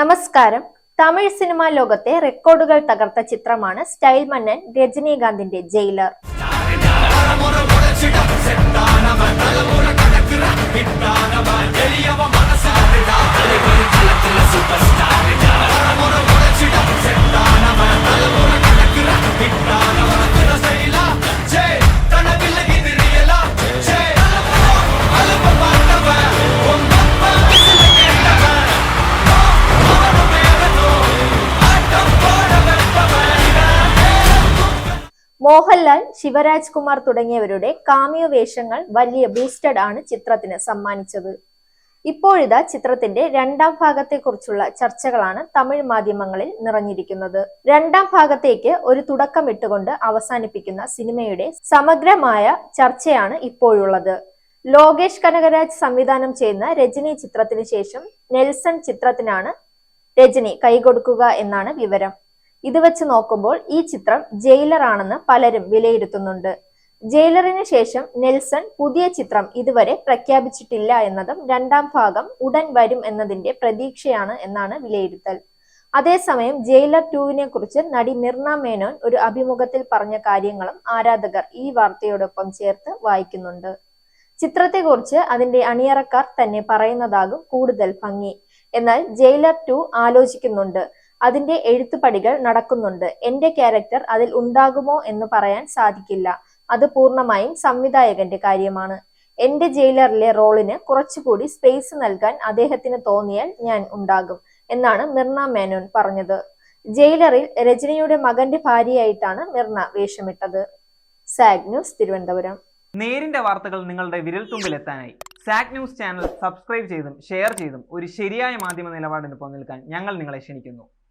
നമസ്കാരം. തമിഴ് സിനിമാ ലോകത്തെ റെക്കോർഡുകൾ തകർത്ത ചിത്രമാണ് സ്റ്റൈൽ മന്നൻ രജനീകാന്തിന്റെ ജയിലർ. മോഹൻലാൽ ശിവരാജ് കുമാർ തുടങ്ങിയവരുടെ കാമിയോ വേഷങ്ങൾ വലിയ ബൂസ്റ്റഡ് ആണ് ചിത്രത്തിന് സമ്മാനിച്ചത്. ഇപ്പോഴിതാ ചിത്രത്തിന്റെ രണ്ടാം ഭാഗത്തെക്കുറിച്ചുള്ള ചർച്ചകളാണ് തമിഴ് മാധ്യമങ്ങളിൽ നിറഞ്ഞിരിക്കുന്നത്. രണ്ടാം ഭാഗത്തേക്ക് ഒരു തുടക്കം ഇട്ടുകൊണ്ട് അവസാനിപ്പിക്കുന്ന സിനിമയുടെ സമഗ്രമായ ചർച്ചയാണ് ഇപ്പോഴുള്ളത്. ലോകേഷ് കനകരാജ് സംവിധാനം ചെയ്യുന്ന രജനി ചിത്രത്തിന് ശേഷം നെൽസൺ ചിത്രത്തിനാണ് രജനി കൈകൊടുക്കുക എന്നാണ് വിവരം. ഇത് വെച്ച് നോക്കുമ്പോൾ ഈ ചിത്രം ജയിലർ ആണെന്ന് പലരും വിലയിരുത്തുന്നുണ്ട്. ജയിലറിന് ശേഷം നെൽസൺ പുതിയ ചിത്രം ഇതുവരെ പ്രഖ്യാപിച്ചിട്ടില്ല എന്നതും രണ്ടാം ഭാഗം ഉടൻ വരും എന്നതിന്റെ പ്രതീക്ഷയാണ് എന്നാണ് വിലയിരുത്തൽ. അതേസമയം ജയിലർ ടുവിനെ കുറിച്ച് നടി മിർണ മേനോൻ ഒരു അഭിമുഖത്തിൽ പറഞ്ഞ കാര്യങ്ങളും ആരാധകർ ഈ വാർത്തയോടൊപ്പം ചേർത്ത് വായിക്കുന്നുണ്ട്. ചിത്രത്തെക്കുറിച്ച് അതിന്റെ അണിയറക്കാർ തന്നെ പറയുന്നതാകും കൂടുതൽ ഭംഗി. എന്നാൽ ജയിലർ ടു ആലോചിക്കുന്നുണ്ട്. അതിന്റെ എഴുത്തുപടികൾ നടക്കുന്നുണ്ട്. എന്റെ ക്യാരക്ടർ അതിൽ ഉണ്ടാകുമോ എന്ന് പറയാൻ സാധിക്കില്ല. അത് പൂർണമായും സംവിധായകന്റെ കാര്യമാണ്. എന്റെ ജയിലറിലെ റോളിന് കുറച്ചുകൂടി സ്പേസ് നൽകാൻ അദ്ദേഹത്തിന് തോന്നിയാൽ ഞാൻ ഉണ്ടാകും എന്നാണ് മിർണ മേനോൻ പറഞ്ഞത്. ജയിലറിൽ രജനിയുടെ മകന്റെ ഭാര്യയായിട്ടാണ് മിർണ വേഷമിട്ടത്. സാഗ് ന്യൂസ് തിരുവനന്തപുരം. നേരിന്റെ വാർത്തകൾ നിങ്ങളുടെ വിരൽത്തുമ്പിൽ എത്താനായി സാക് ന്യൂസ് ചാനൽ സബ്സ്ക്രൈബ് ചെയ്തും ഷെയർ ചെയ്തും ഒരു ശരിയായ മാധ്യമ നിലപാടിന് നിൽക്കാൻ ഞങ്ങൾ നിങ്ങളെ ക്ഷണിക്കുന്നു.